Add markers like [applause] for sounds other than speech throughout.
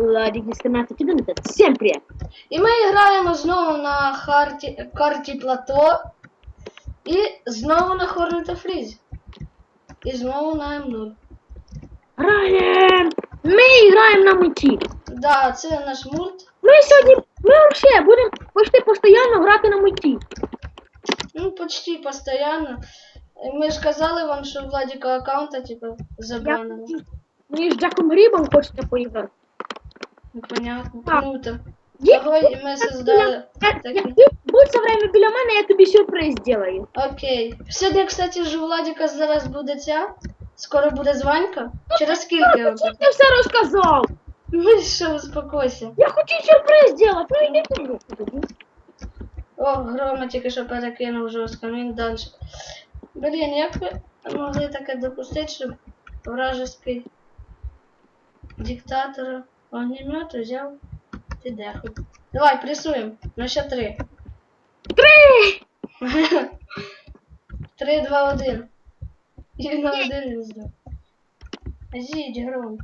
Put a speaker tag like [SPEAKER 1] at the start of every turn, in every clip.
[SPEAKER 1] Владик 1411. Всем привет!
[SPEAKER 2] І ми граємо знову на харті, карті плато. І знову на Хорнета Фрізі. І знову на М0.
[SPEAKER 1] Граем! Ми граємо на мечі.
[SPEAKER 2] Да, це наш мульт.
[SPEAKER 1] Ми сьогодні, ми вообще будемо почти постійно грати на мечі.
[SPEAKER 2] Ну, почти постоянно. Ми ж казали вам, що Владіка аккаунта, типа, забанили.
[SPEAKER 1] Мені з Джеком Грібом хочеться поіграти. Так.
[SPEAKER 2] Ну ми создали
[SPEAKER 1] Я- я-
[SPEAKER 2] такі.
[SPEAKER 1] ти Будь все время біля мене, я тобі сюрприз зроблю.
[SPEAKER 2] Окей. Сьогодні, кстати, ж у Владіка зараз буде ця. Скоро буде званька. Через скільки?
[SPEAKER 1] Я ти все розказав.
[SPEAKER 2] Ну що, успокойся.
[SPEAKER 1] Я хотів сюрприз зробити, ну йди туди.
[SPEAKER 2] О, грома тільки що перекинув жорстко, ну він далі. Блін, як ви могли таке допустити, щоб вражеский диктатор огнемет взяв підеху. Давай, пресуємо. На ще три.
[SPEAKER 1] Три! [laughs]
[SPEAKER 2] Три, два, один. І на один не здав. Зідь, гром.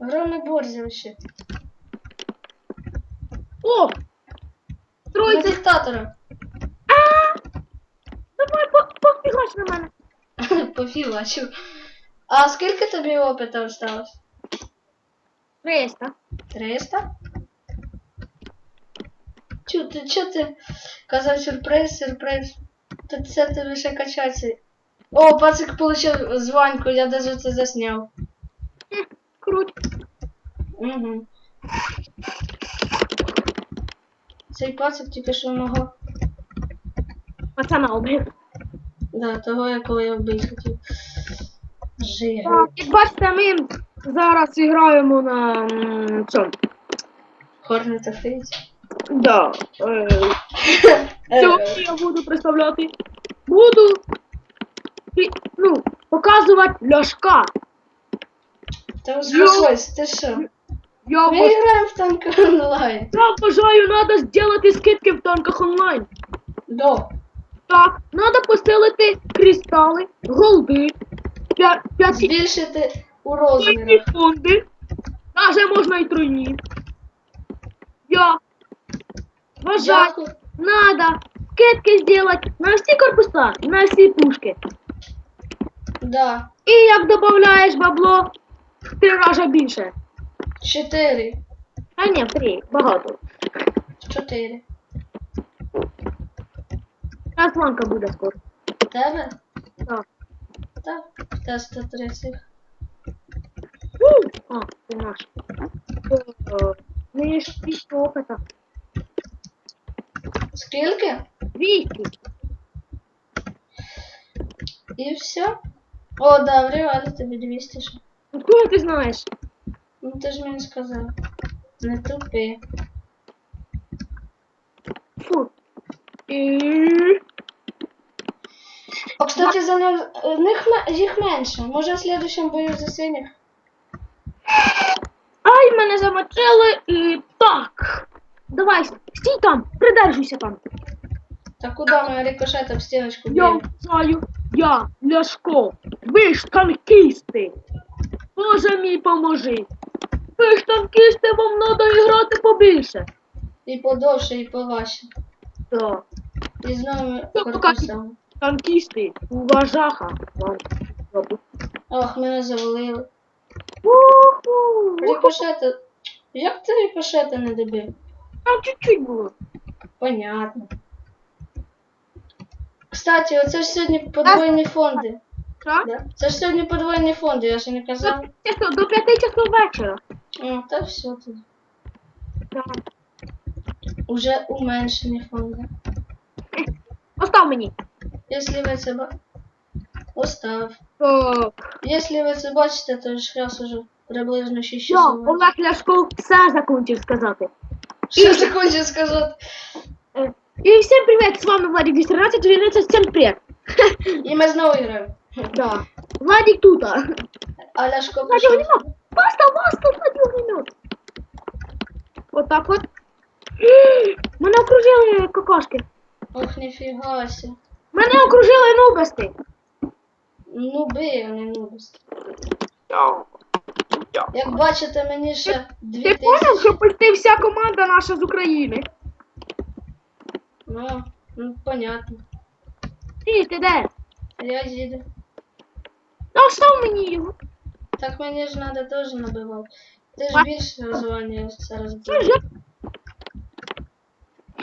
[SPEAKER 2] Гром не борзі вообще.
[SPEAKER 1] О!
[SPEAKER 2] На
[SPEAKER 1] Тройця.
[SPEAKER 2] диктатора.
[SPEAKER 1] А! Давай, по- пофігач на мене. [laughs]
[SPEAKER 2] Пофілачив. А скільки тобі опиту осталось?
[SPEAKER 1] 300.
[SPEAKER 2] 300? Чу, ти, чо ти казав сюрприз, сюрприз. Та це тобі ще качаться. О, пацик получив званьку, я даже це засняв.
[SPEAKER 1] Круть.
[SPEAKER 2] Угу. Цей пацик тільки що мого.
[SPEAKER 1] Пацана обрив.
[SPEAKER 2] Да, того, якого я вбити хотів. Жир.
[SPEAKER 1] Так, як бачите, ми зараз граємо на цьому.
[SPEAKER 2] Хорнета фейс.
[SPEAKER 1] Да. Е, Сьогодні я буду представляти. Буду пі- ну, показувати ляшка.
[SPEAKER 2] Та успокойся, ти що?
[SPEAKER 1] Я,
[SPEAKER 2] Ми
[SPEAKER 1] вваж-
[SPEAKER 2] граємо в танки онлайн.
[SPEAKER 1] я вважаю, треба зробити скидки в танках онлайн.
[SPEAKER 2] До.
[SPEAKER 1] Так, треба посилити кристали, голди, п'я- п'яті
[SPEAKER 2] Збільшити у розмірах.
[SPEAKER 1] фонди. Даже можна і тройні. Я вважаю,
[SPEAKER 2] Дякую.
[SPEAKER 1] треба скидки зробити на всі корпуса, на всі пушки.
[SPEAKER 2] Да.
[SPEAKER 1] І як додаєш бабло, в три рази більше.
[SPEAKER 2] Чотири.
[SPEAKER 1] А ні, в три, багато.
[SPEAKER 2] Чотири.
[SPEAKER 1] Зараз планка буде скоро.
[SPEAKER 2] Тебе?
[SPEAKER 1] Так.
[SPEAKER 2] Так. Та 130.
[SPEAKER 1] А, це наш. О, Мені ж 200 опита.
[SPEAKER 2] Скільки?
[SPEAKER 1] 200.
[SPEAKER 2] І все? О, да, в реалі тобі 200 ще.
[SPEAKER 1] Откуда ти знаєш?
[SPEAKER 2] Ну ти ж мені сказав. Не тупи.
[SPEAKER 1] Фу. І...
[SPEAKER 2] О, кстати, за них, е, них їх менше. Може в следующем бою за синіх?
[SPEAKER 1] Ай, мене замочили і так. Давай, стій там, придержуйся там.
[SPEAKER 2] Та куди ми рикошетом в стіночку
[SPEAKER 1] Я
[SPEAKER 2] б'ємо?
[SPEAKER 1] знаю, я, Ляшко, ви ж танкісти. Боже мій поможи. Ви ж танкісти, вам треба грати побільше.
[SPEAKER 2] І подовше, і поважче.
[SPEAKER 1] Так.
[SPEAKER 2] І з новими
[SPEAKER 1] Ну,
[SPEAKER 2] корпусами.
[SPEAKER 1] Танкісти, уважаха вам.
[SPEAKER 2] Ох, мене завалили. Рикошети. Як ти рикошети не добив?
[SPEAKER 1] Там чуть-чуть було.
[SPEAKER 2] Понятно. Кстати, оце ж сьогодні подвойні фонди.
[SPEAKER 1] Так?
[SPEAKER 2] Да? Це ж сьогодні подвойні фонди, я ще не казав.
[SPEAKER 1] До п'яти часов вечора.
[SPEAKER 2] О, та все тут.
[SPEAKER 1] Так.
[SPEAKER 2] Уже уменшені фонди.
[SPEAKER 1] Постав мені.
[SPEAKER 2] Якщо ви це ба... Остав.
[SPEAKER 1] Так.
[SPEAKER 2] Якщо ви це бачите, то ж якраз уже приблизно 6
[SPEAKER 1] Я,
[SPEAKER 2] часов.
[SPEAKER 1] Олег Ляшко все закончив сказати.
[SPEAKER 2] Що ти хочеш сказати?
[SPEAKER 1] Е, І всім привіт, з вами Владик 213, 12, всім привіт.
[SPEAKER 2] І ми знову граємо.
[SPEAKER 1] Да. Владик тут.
[SPEAKER 2] А Ляшко
[SPEAKER 1] Владик
[SPEAKER 2] пішов.
[SPEAKER 1] огнемет. Баста, баста, Владик огнемет. Вот так вот. Мене окружили какашки.
[SPEAKER 2] Ох, ніфіга сі.
[SPEAKER 1] Мене окружили нубасти.
[SPEAKER 2] Нуби, а не нубис.
[SPEAKER 1] дякую.
[SPEAKER 2] Як бачите, мені ще дві
[SPEAKER 1] Ти поняв,
[SPEAKER 2] тисячі.
[SPEAKER 1] що почти вся команда наша з України?
[SPEAKER 2] Ну, ну, понятно.
[SPEAKER 1] Ти, ти де?
[SPEAKER 2] Я їду.
[SPEAKER 1] Ну, став мені його.
[SPEAKER 2] Так мені ж треба теж набивати. Ти ж більше розвивання зараз буде.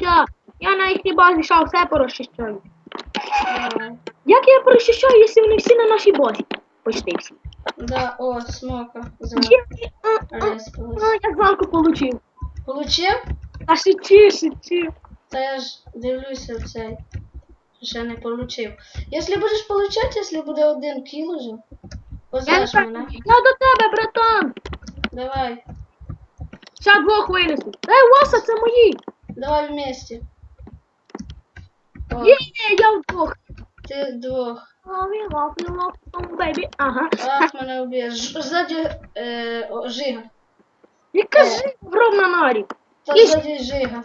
[SPEAKER 1] я... Я на їхній базі ще все порозчищаю.
[SPEAKER 2] Давай.
[SPEAKER 1] Як я порозчищаю, якщо вони всі на нашій базі? Почти всі.
[SPEAKER 2] Да, о, смока. За
[SPEAKER 1] Є- а, а, Я зранку получив.
[SPEAKER 2] Получив?
[SPEAKER 1] А шичи, шичи.
[SPEAKER 2] Та я ж дивлюся в цей. Ще не получив. Якщо будеш получати, якщо буде один кіл уже,
[SPEAKER 1] Я,
[SPEAKER 2] познаєш
[SPEAKER 1] так-
[SPEAKER 2] мене.
[SPEAKER 1] я до тебе, братан.
[SPEAKER 2] Давай.
[SPEAKER 1] Ще двох винесу. Ей, Васа, це мої.
[SPEAKER 2] Давай вместе. О,
[SPEAKER 1] Є, я вдвох.
[SPEAKER 2] Ти двох.
[SPEAKER 1] Love love love you, baby. Ага.
[SPEAKER 2] Ах, мене уб'єш. Ззаді е, о, жига.
[SPEAKER 1] Яка ж ровна нарі.
[SPEAKER 2] Та
[SPEAKER 1] Іш.
[SPEAKER 2] ззаді жига.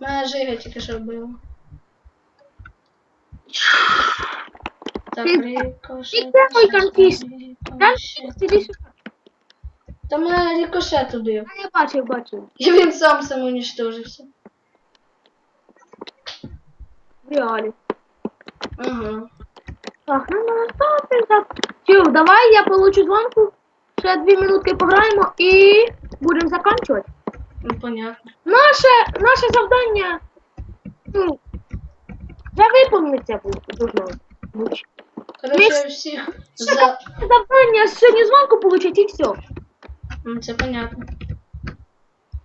[SPEAKER 2] Мене жига тільки що вбила. Так,
[SPEAKER 1] Ти-
[SPEAKER 2] рикошет.
[SPEAKER 1] ти де
[SPEAKER 2] щас,
[SPEAKER 1] конкіст?
[SPEAKER 2] рикошет.
[SPEAKER 1] Там сиди сюди.
[SPEAKER 2] Та мене рикошет убив.
[SPEAKER 1] Я бачив, бачив.
[SPEAKER 2] І він сам самоуничтожився.
[SPEAKER 1] В реалі. Так, ну, ну, що. Чув, давай я получу дзвонку. Ще дві минутки пограємо і будемо закінчувати.
[SPEAKER 2] Ну, понятно.
[SPEAKER 1] Наше, наше завдання, ну, вже виповниться должно бути.
[SPEAKER 2] Короче, всіх за...
[SPEAKER 1] Завдання сьогодні дзвонку получить і все.
[SPEAKER 2] Ну, Це понятно.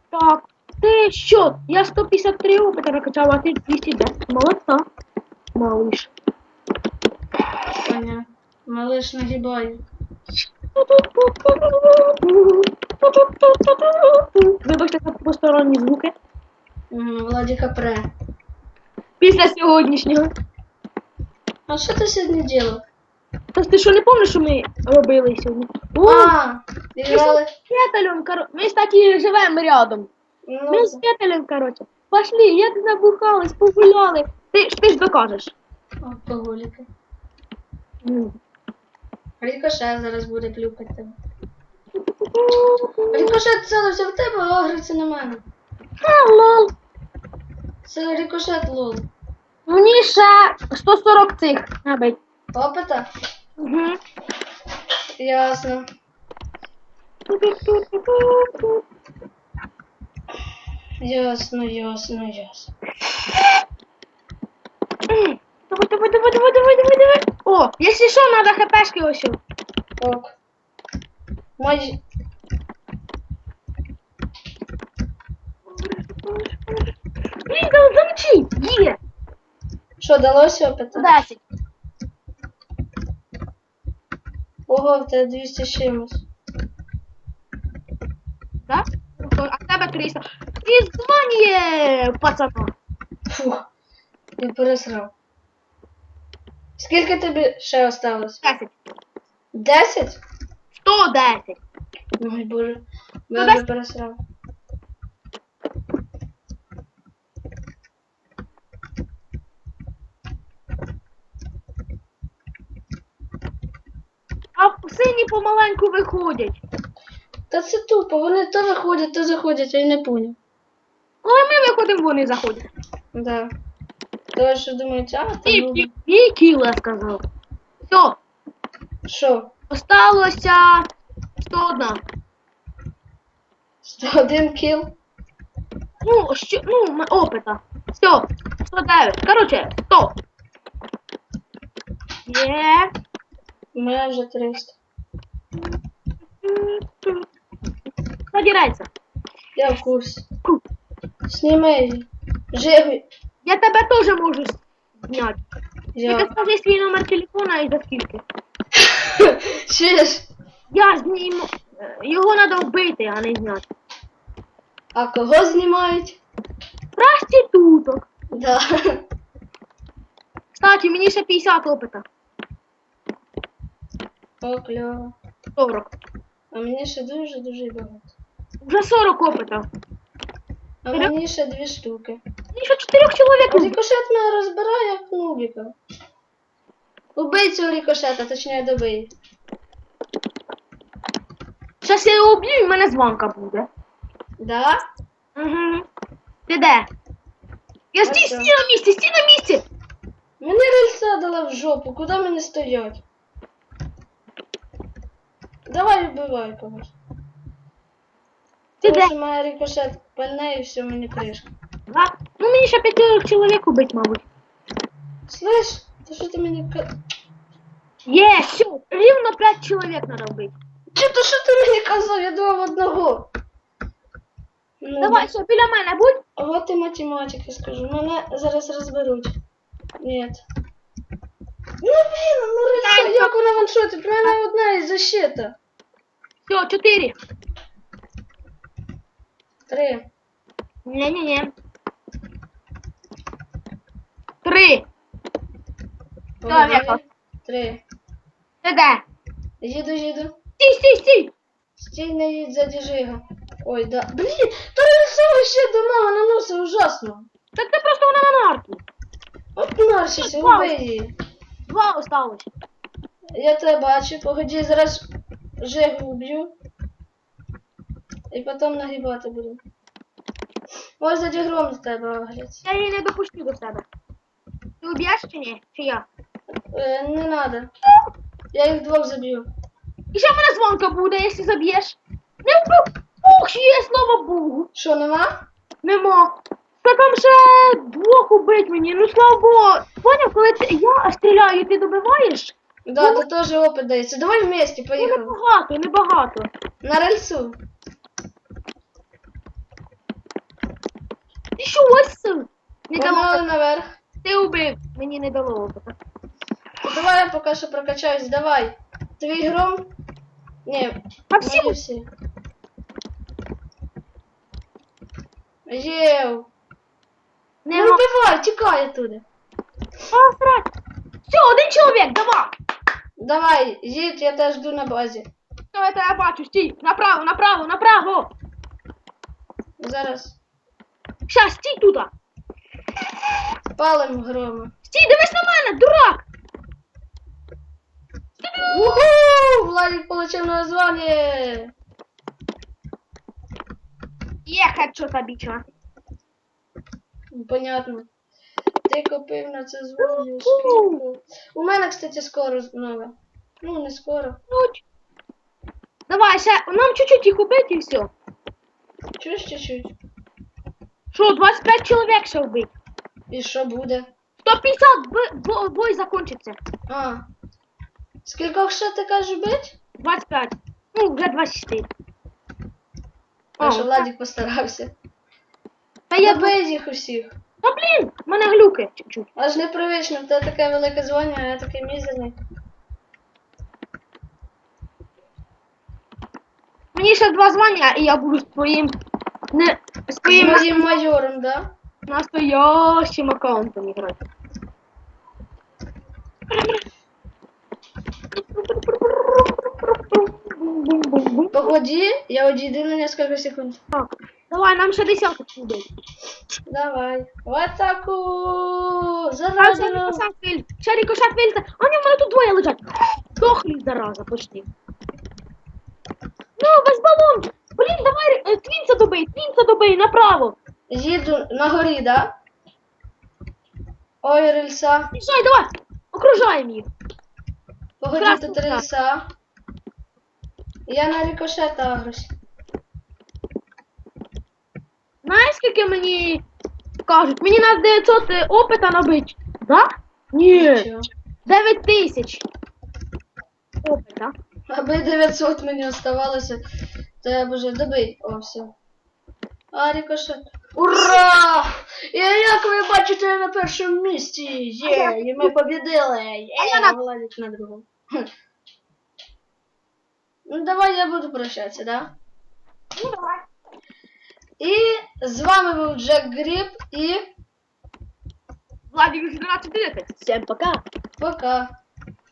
[SPEAKER 1] Так, ти що? Я 153 опита накачав, а ти 210. Молодца. Малыш.
[SPEAKER 2] Понятно. Малыш нагибає.
[SPEAKER 1] Вибачте за посторонні звуки.
[SPEAKER 2] Угу, Владіка пре.
[SPEAKER 1] Після сьогоднішнього.
[SPEAKER 2] А що ти сьогодні ділав?
[SPEAKER 1] Та ти що не пам'ятаєш, що ми робили сьогодні? О,
[SPEAKER 2] А, играли.
[SPEAKER 1] Кетелем, коро... Ми ж такі живемо рядом.
[SPEAKER 2] Ну,
[SPEAKER 1] Ми з Кетелем, коротше. Пошли, як забухались, погуляли. Ти, ж- ти ж докажеш.
[SPEAKER 2] алкоголіки. Рікошет зараз буде плюкати тебе. Рікошет цілився в тебе, а агриться на мене.
[SPEAKER 1] Ха, лол.
[SPEAKER 2] Це рікошет лол.
[SPEAKER 1] Мені ще 140 цих. Набить.
[SPEAKER 2] Опита?
[SPEAKER 1] Угу.
[SPEAKER 2] Ясно. Ясно, ясно, ясно.
[SPEAKER 1] Давай, давай, давай, давай, давай, давай, давай. О, якщо що, надо хпшки ось.
[SPEAKER 2] Ок. Мой...
[SPEAKER 1] Блін, да замчи. Є.
[SPEAKER 2] Що, далося опита?
[SPEAKER 1] 10.
[SPEAKER 2] Ого, в тебе 200 з чимось.
[SPEAKER 1] Да? А в тебе 300. І звання, пацана.
[SPEAKER 2] Фух. Я пересрав. Скільки тобі ще осталось?
[SPEAKER 1] 10.
[SPEAKER 2] 10?
[SPEAKER 1] 110.
[SPEAKER 2] Ой, боже.
[SPEAKER 1] Ну,
[SPEAKER 2] Я вже пересрав.
[SPEAKER 1] А сині помаленьку виходять.
[SPEAKER 2] Та це тупо, вони то виходять, то заходять, я й не поняв.
[SPEAKER 1] Коли ми виходимо, вони заходять.
[SPEAKER 2] Да. То що думають, а, та
[SPEAKER 1] І,
[SPEAKER 2] ну.
[SPEAKER 1] і, і кіла сказав. Все,
[SPEAKER 2] Що?
[SPEAKER 1] осталося 101.
[SPEAKER 2] 101 кіл?
[SPEAKER 1] Ну, що, ну, м- опита. Все, 109. Короче, 100. Є.
[SPEAKER 2] У мене вже 300.
[SPEAKER 1] Задирайся.
[SPEAKER 2] Я в курсі. Сніми її.
[SPEAKER 1] Я тебе теж можу зняти.
[SPEAKER 2] Я.
[SPEAKER 1] Тільки скажи свій номер телефона і за скільки. [laughs]
[SPEAKER 2] Чуєш?
[SPEAKER 1] Я зніму. Його треба вбити, а не зняти.
[SPEAKER 2] А кого знімають?
[SPEAKER 1] Проституток.
[SPEAKER 2] Да.
[SPEAKER 1] Кстати, мені ще 50 опита.
[SPEAKER 2] О, кльово.
[SPEAKER 1] 40.
[SPEAKER 2] А мені ще дуже-дуже багато.
[SPEAKER 1] Вже 40 опита.
[SPEAKER 2] А мені ще дві штуки.
[SPEAKER 1] 4 чоловік.
[SPEAKER 2] Рикошет мене розбирає як нубіка. Убий цього рикошета, точніше добий.
[SPEAKER 1] Щас я його уб'ю і в мене звонка буде.
[SPEAKER 2] Да?
[SPEAKER 1] Угу. Ти де? Я стій, стій на місці, стій на місці!
[SPEAKER 2] Мені рельса дала в жопу, куди мені стоять? Давай вбивай когось.
[SPEAKER 1] Ти
[SPEAKER 2] Тому
[SPEAKER 1] де?
[SPEAKER 2] що моя рикошет пальне і все, мені кришка.
[SPEAKER 1] Да? Ну мені ще п'ятьох чоловік убить, мабуть.
[SPEAKER 2] Слышь, то що ти мені ка-
[SPEAKER 1] Є, все, рівно п'ять чоловік треба вбити.
[SPEAKER 2] Чи то що ти мені казав? Я думав одного. Ну,
[SPEAKER 1] Давай, все, біля мене будь.
[SPEAKER 2] А от і математики скажу. Мене зараз розберуть. Ні. Ну блін, ну рельса,
[SPEAKER 1] Так,
[SPEAKER 2] як вона ваншотить? У мене одна із защита.
[SPEAKER 1] Все, чотири.
[SPEAKER 2] Три.
[SPEAKER 1] Ні-ні-ні. Три.
[SPEAKER 2] Погнали. Три.
[SPEAKER 1] Ти де?
[SPEAKER 2] Їду, їду.
[SPEAKER 1] Стій, стій, стій!
[SPEAKER 2] Стій, не їдь за Жига. Ой, да. Блін, то рельса ще дамага наносить ужасно.
[SPEAKER 1] Так це просто вона на нарті.
[SPEAKER 2] От наршися,
[SPEAKER 1] Вау.
[SPEAKER 2] убий її.
[SPEAKER 1] Два осталось.
[SPEAKER 2] Я тебе бачу, погоди, зараз Жигу уб'ю. І потім нагибати буду. Ось за дігром з тебе огляд.
[SPEAKER 1] Я її не допущу до себе. Ти уб'єш чи ні? Чи я?
[SPEAKER 2] Е, не надо. Я їх двох заб'ю.
[SPEAKER 1] І ще в мене дзвонка буде, якщо заб'єш. Не вбив. Ух, є, слава Богу.
[SPEAKER 2] Що, нема?
[SPEAKER 1] Нема. Та там ще двох убить мені, ну слава Богу. Поняв, коли ти, я стріляю, ти добиваєш?
[SPEAKER 2] Да, то теж опит дається. Давай вместе,
[SPEAKER 1] Ну,
[SPEAKER 2] поїхали.
[SPEAKER 1] небагато, небагато.
[SPEAKER 2] На рельсу.
[SPEAKER 1] Ти що ось? Не
[SPEAKER 2] Погнали наверх.
[SPEAKER 1] Ти убив. Мені не дало опита.
[SPEAKER 2] Давай я поки що прокачаюсь, давай. Твій гром? Ні,
[SPEAKER 1] А всі
[SPEAKER 2] мої всі. Єв. Ну
[SPEAKER 1] Нема.
[SPEAKER 2] вбивай, тікай оттуда.
[SPEAKER 1] А, срать. Все, один чоловік, давай.
[SPEAKER 2] Давай, їдь, я теж жду на базі.
[SPEAKER 1] Що я бачу? Стій, направо, направо, направо.
[SPEAKER 2] Зараз.
[SPEAKER 1] Щас, стій тут.
[SPEAKER 2] Палим грома.
[SPEAKER 1] Стій, дивись на мене, дурак.
[SPEAKER 2] Уху! Владик получив название.
[SPEAKER 1] Є хедшот обічна.
[SPEAKER 2] Понятно. Ти купив на це скільки? У мене, кстати, скоро нове. Ну, не скоро.
[SPEAKER 1] Нуть. Давай, ще, нам чуть-чуть їх убити і все.
[SPEAKER 2] Чуєш чуть-чуть?
[SPEAKER 1] Що, 25 чоловік ще вбить.
[SPEAKER 2] І що буде?
[SPEAKER 1] 150 бо- бо- бой закончиться.
[SPEAKER 2] А. Скількох ще ти кажеш бить?
[SPEAKER 1] 25. Ну, вже 24.
[SPEAKER 2] А що Владик постарався.
[SPEAKER 1] Та я
[SPEAKER 2] Я
[SPEAKER 1] б...
[SPEAKER 2] бий їх усіх.
[SPEAKER 1] Та блін, в мене глюки чуть-чуть.
[SPEAKER 2] Аж непривично, в тебе таке велике звання, а я такий мізерний.
[SPEAKER 1] Мені ще два звання, і я буду своїм не своїм
[SPEAKER 2] Моїм майором, да?
[SPEAKER 1] Настоящим аккаунтом грати.
[SPEAKER 2] Погоди, я одійду на несколько секунд.
[SPEAKER 1] Так, давай, нам ще десяток буде.
[SPEAKER 2] Давай. В атаку!
[SPEAKER 1] А,
[SPEAKER 2] За
[SPEAKER 1] ще рикошет виль. Ще. А ні, в мене тут двоє лежать. Дохлі, зараза, почти. Ну, без балон. Блін, давай, е, твінца добий, твінца добий, направо.
[SPEAKER 2] Їду на горі, да? Ой, рельса.
[SPEAKER 1] Біжай, давай. Окружаємо їх.
[SPEAKER 2] Погоди, тут рельса. Я на рикошет агрусь.
[SPEAKER 1] Знаєш, скільки мені кажуть? Мені на 900 опита набить. Да? Ні.
[SPEAKER 2] Нічого.
[SPEAKER 1] 9 тисяч. Опита.
[SPEAKER 2] Аби 900 мені оставалося, то я б уже добий. О, все. А, рикошет. Ура! І як ви бачите, я на першому місці. Є, і ми побідили. Є,
[SPEAKER 1] А я на-
[SPEAKER 2] Владик на другому. Хм. Ну давай я буду прощатися, да?
[SPEAKER 1] Ну, давай.
[SPEAKER 2] І з вами був Джек Гріб і
[SPEAKER 1] Владик, 12 Всем пока.
[SPEAKER 2] пока.